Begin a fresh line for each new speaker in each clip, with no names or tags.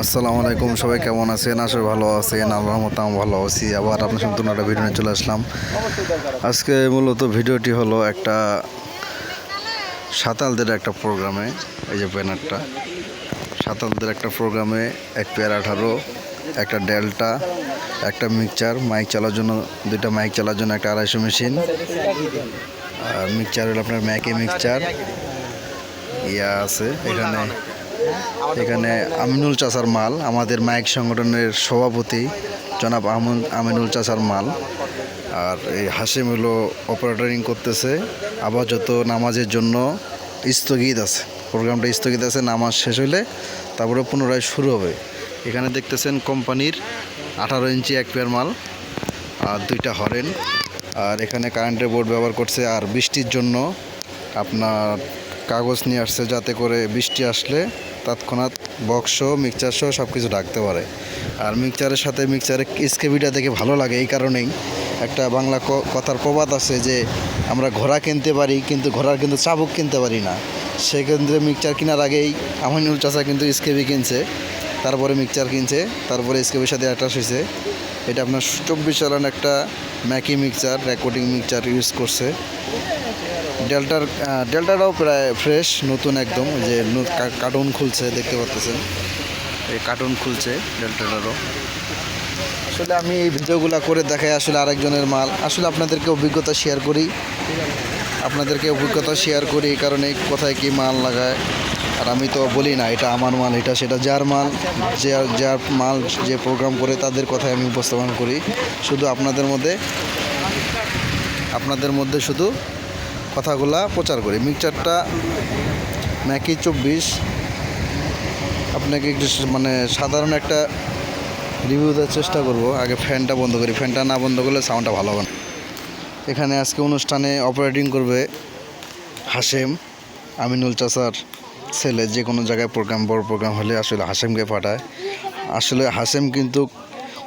আসসালামু আলাইকুম, সবাই কেমন আছেন? আসলে ভালো আছেন। আল্লাহর মতো আমি ভালো আছি। আবার আপনার নতুন একটা ভিডিও নিয়ে চলে আসলাম। আজকে মূলত ভিডিওটি হলো একটা সাঁতালদের একটা প্রোগ্রামে, এই যে ব্যানারটা। সাঁতালদের একটা প্রোগ্রামে এক পেয়ার আঠারো, একটা ডেল্টা, একটা মিক্সচার মাইক চালার জন্য, দুইটা মাইক চালার জন্য একটা আড়াইশো মেশিন আর মিক্সচার হলো আপনার ম্যাকে মিক্সচার। ইয়া আছে, এখানে এখানে আমিনুল চাচার মাল, আমাদের মাইক সংগঠনের সভাপতি জনাব আমন আমিনুল চাচার মাল। আর এই হাসিম হলো অপারেটরিং করতেছে, আপাতত নামাজের জন্য স্থগিত আছে। প্রোগ্রামটা স্থগিত আছে, নামাজ শেষ হলে তারপরে পুনরায় শুরু হবে। এখানে দেখতেছেন কোম্পানির আঠারো ইঞ্চি এক পেয়ার মাল আর দুইটা হরেন। আর এখানে কারেন্টের বোর্ড ব্যবহার করছে আর বৃষ্টির জন্য আপনার কাগজ নিয়ে আসছে যাতে করে বৃষ্টি আসলে তৎক্ষণাৎ বক্স মিক্সচার সহ সব কিছু ঢাকতে পারে। আর মিক্সচারের সাথে মিক্সচারের স্কেবিটা দেখে ভালো লাগে এই কারণেই। একটা বাংলা কথার প্রবাদ আছে যে, আমরা ঘোড়া কিনতে পারি, কিন্তু ঘোড়ার কিন্তু চাবুক কিনতে পারি না। সেক্ষেত্রে মিক্সচার কেনার আগেই আমিনুল চাচা কিন্তু স্কেবি কিনছে, তারপরে মিক্সচার কিনছে, তারপরে স্কেবের সাথে অ্যাটাচ হয়েছে। এটা আপনার চব্বিশ চালান একটা Mackie mixture, recording mixture use করছে। ডেল্টার ডেল্টাটাও প্রায় ফ্রেশ নতুন একদম। যে কার্টুন খুলছে, দেখতে পাচ্ছেন এই কার্টুন খুলছে ডেল্টাটারও। আসলে আমি এই ভিডিওগুলো করে দেখাই আসলে আরেকজনের মাল। আসলে আপনাদেরকে অভিজ্ঞতা শেয়ার করি। আপনাদেরকে অভিজ্ঞতা শেয়ার করি এই কারণে কোথায় কি মাল লাগায়। আর আমি তো বলি না, এটা আমার মাল, এটা সেটা যার মাল, যে যার মাল যে প্রোগ্রাম করে তাদের কথাই আমি উপস্থাপন করি। শুধু আপনাদের মধ্যে আপনাদের মধ্যে শুধু কথাগুলা প্রচার করি। মিক্সচারটা ম্যাকি চব্বিশ। আপনাকে একটু মানে সাধারণ একটা রিভিউ দেওয়ার চেষ্টা করব। আগে ফ্যানটা বন্ধ করি। ফ্যানটা না বন্ধ করলে সাউন্ডটা ভালো হবে না। এখানে আজকে অনুষ্ঠানে অপারেটিং করবে হাসেম আমিনুল চাচার ছেলে। যে কোনো জায়গায় প্রোগ্রাম বড় প্রোগ্রাম হলে আসলে হাসেমকে পাঠায়। আসলে হাসেম কিন্তু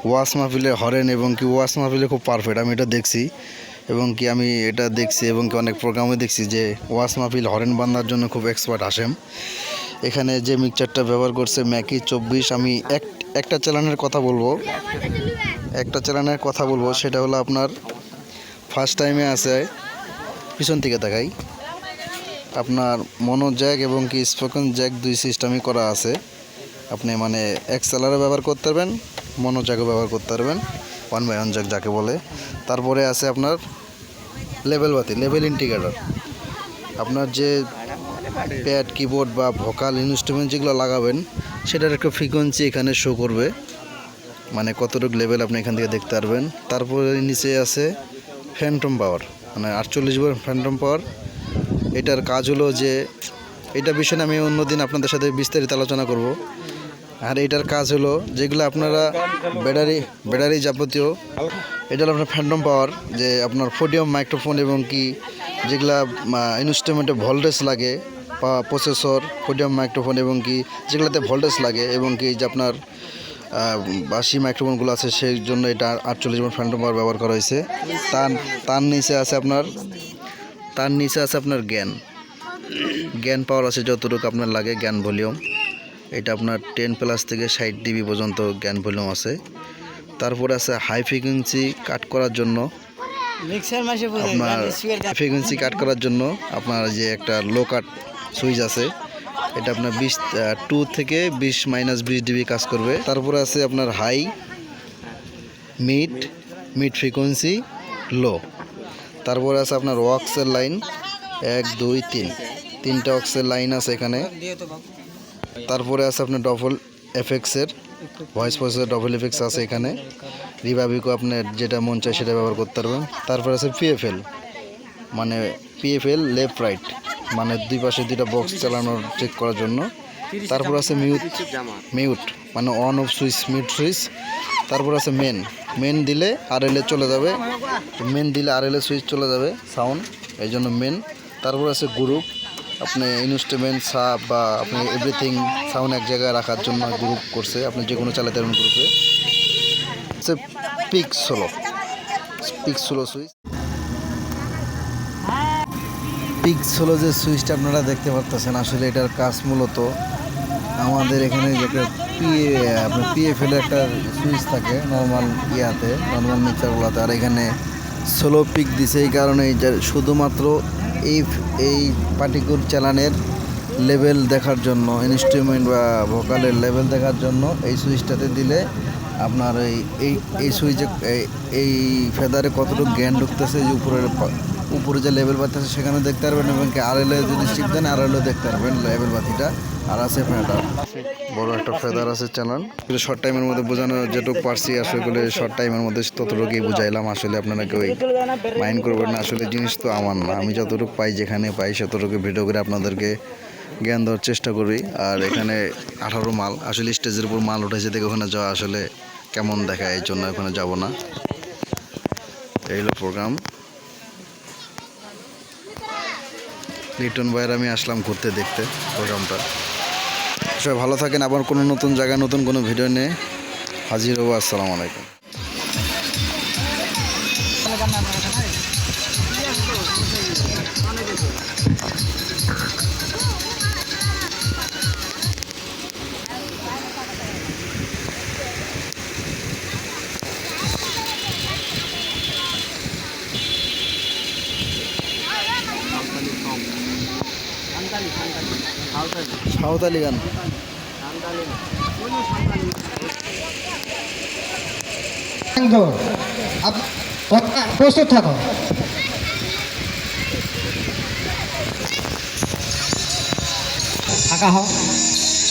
ওয়াস মাহফিলে হরেন এবং কি ওয়াস মাহফিলে খুব পারফেক্ট আমি এটা দেখছি। এবং কি আমি এটা দেখছি এবং কি অনেক প্রোগ্রামে দেখছি যে ওয়াস মাহফিল হরেন বান্ধার জন্য খুব এক্সপার্ট হাসেম এখানে যে মিক্সচারটা ব্যবহার করছে ম্যাকি চব্বিশ, আমি এক, একটা চ্যানেলের কথা বলব। একটা চ্যানেলের কথা বলব, সেটা হলো আপনার ফার্স্ট টাইমে আছে, পিছন থেকে দেখাই আপনার মনো জ্যাক এবং কি স্পোকেন জ্যাক দুই সিস্টেমই করা আছে। আপনি মানে এক্সেলারও ব্যবহার করতে পারবেন মনো জ্যাকও ব্যবহার করতে পারবেন। ওয়ান বাই ওয়ান জ্যাক যাকে বলে, তারপরে আছে আপনার লেভেল বাতি, লেভেল ইন্ডিকেটর আপনার যে প্যাড, কিবোর্ড বা ভোকাল ইনস্ট্রুমেন্ট যেগুলো লাগাবেন, সেটার একটা ফ্রিকোয়েন্সি এখানে শো করবে। মানে কতটুকু লেভেল আপনি এখান থেকে দেখতে পারবেন। তারপরে নিচে আছে ফ্যান্টম পাওয়ার মানে আটচল্লিশ বার ফ্যান্টম পাওয়ার এটার কাজ হলো যে, এটা বিষয়ে আমি অন্যদিন আপনাদের সাথে বিস্তারিত আলোচনা করব। আর এটার কাজ হলো যেগুলো আপনারা ব্যাটারি ব্যাটারি যাবতীয়, এটা হলো আপনার ফ্যান্টম পাওয়ার যে আপনার ফোডিয়াম মাইক্রোফোন এবং কি যেগুলা ইনস্ট্রুমেন্টে ভোল্টেজ লাগে, বা প্রসেসর ফোডিয়াম মাইক্রোফোন এবং কি যেগুলোতে ভোল্টেজ লাগে এবং কি যে আপনার বাসি মাইক্রোফোনগুলো আছে সেই জন্য এটা আটচল্লিশ বার ফ্যান্টম পাওয়ার ব্যবহার করা হয়েছে। তার তার নিচে আছে আপনার, তার নিচে আছে আপনার জ্ঞান জ্ঞান পাওয়ার আছে যতটুকু আপনার লাগে জ্ঞান ভলিউম এটা আপনার টেন প্লাস থেকে ষাট ডিবি পর্যন্ত জ্ঞান ভলিউম আছে। তারপরে আছে হাই ফ্রিকুয়েন্সি কাট করার জন্য আপনার ফ্রিকুয়েন্সি কাট করার জন্য আপনার যে একটা লো কাট সুইচ আছে এটা আপনার বিশ টু থেকে বিশ মাইনাস বিশ ডিবি কাজ করবে। তারপরে আছে আপনার high mid mid frequency low তারপরে আছে আপনার ওয়াক্সের লাইন এক দুই তিন। তিনটা অক্সের লাইন আছে এখানে। তারপরে আছে আপনার ডবল এফেক্সের ভয়েস ভয়েসের ডবল এফেক্স আছে এখানে। রিভাবিকো আপনার যেটা মন চায় সেটা ব্যবহার করতে পারবেন। তারপরে আছে পিএফএল মানে পিএফএল লেফট রাইট মানে দুই পাশে দুইটা বক্স চালানোর চেক করার জন্য। তারপর আছে মিউট মিউট মানে on, off switch, mute switch. তারপর আছে মেন মেন দিলে আর এলে চলে যাবে। মেন দিলে আর এলে সুইচ চলে যাবে সাউন্ড, এই জন্য মেন। তারপর আছে গ্রুপ আপনি ইনস্ট্রুমেন্ট সাপ বা আপনি এভরিথিং সাউন্ড এক জায়গায় রাখার জন্য গ্রুপ করছে। আপনি যে কোনো চালাতে পারবেন গ্রুপে হচ্ছে pick solo pick solo switch picks হলো যে সুইচটা আপনারা দেখতে পারতেছেন, আসলে এটার কাজ মূলত আমাদের এখানে যে একটা পিএ আপনার পিএফএল একটা সুইচ থাকে নর্মাল ইয়াতে নর্মাল মিক্সারগুলোতে আর এখানে সোলো পিক দিছে এই কারণে শুধুমাত্র এই এই পার্টিকুল চালানের লেভেল দেখার জন্য ইনস্ট্রুমেন্ট বা ভোকালের লেভেল দেখার জন্য এই সুইচটাতে দিলে আপনার এই এই এই সুইচে এই- ফেদারে কতটুকু জ্ঞান ঢুকতেছে যে উপরের উপরে যে লেভেল বাতিছে সেখানে দেখতে পারবেন এবং আর এলে যদি চিপ দেন আর এলেও দেখতে পারবেন লেভেল বাতিটা। আর আছে ফেদার বড় একটা ফেদার আছে চ্যানেল শর্ট টাইমের মধ্যে বোঝানো যেটুকু পারছি আসলে শর্ট টাইমের মধ্যে ততটুকুই বুঝাইলাম। আসলে আপনারা কেউ মাইন্ড করবেন না। আসলে জিনিস তো আমার না। আমি যতটুকু পাই, যেখানে পাই ততটুকু ভিডিও করে আপনাদেরকে জ্ঞান দেওয়ার চেষ্টা করি। আর এখানে আঠারো মাল। আসলে স্টেজের উপর মাল উঠেছে দেখে ওখানে যাওয়া আসলে কেমন দেখা এই জন্য ওখানে যাব না। এই হলো প্রোগ্রাম লিটন ভাইয়ের আমি আসলাম ঘুরতে দেখতে প্রোগ্রামটা সবাই ভালো থাকেন। আবার কোনো নতুন জায়গায় নতুন কোনো ভিডিও নিয়ে হাজির হব। আসসালামু আলাইকুম। সাঁওতালি গান।
প্রস্তুত থাকো। ফাঁকা হও।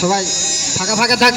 সবাই ফাঁকা ফাঁকা থাক।